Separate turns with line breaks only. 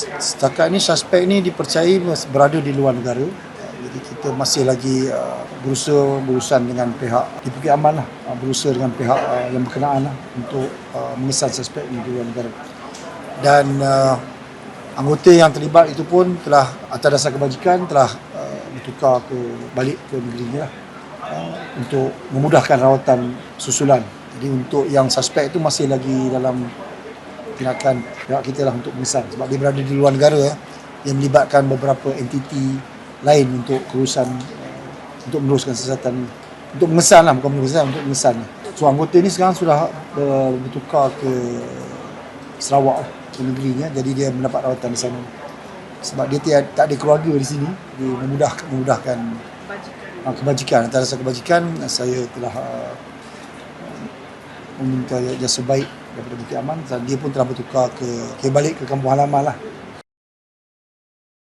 Setakat ini suspek ni dipercayai berada di luar negara. Jadi kita masih lagi uh, berusaha berurusan dengan pihak di Bukit Aman lah. Uh, berusaha dengan pihak uh, yang berkenaan lah untuk mengesan suspek ini di luar negara. Dan anggota yang terlibat itu pun telah atas dasar kebajikan telah bertukar ke balik ke negerinya lah. Untuk memudahkan rawatan susulan. Jadi untuk yang suspek itu masih lagi dalam tindakan pihak kita lah untuk mengesan sebab dia berada di luar negara ya, yang melibatkan beberapa entiti lain untuk kerusan uh, untuk meneruskan siasatan untuk mengesan lah bukan mengesan untuk mengesan so anggota ni sekarang sudah uh, bertukar ke Sarawak lah, ke negerinya. Jadi dia mendapat rawatan di sana. Sebab dia tiada, tak ada keluarga di sini. Dia memudah, memudahkan uh, kebajikan. Atas dasar kebajikan saya telah uh, meminta jasa baik daripada Bukit Aman dia pun telah bertukar ke, ke balik ke kampung halaman lah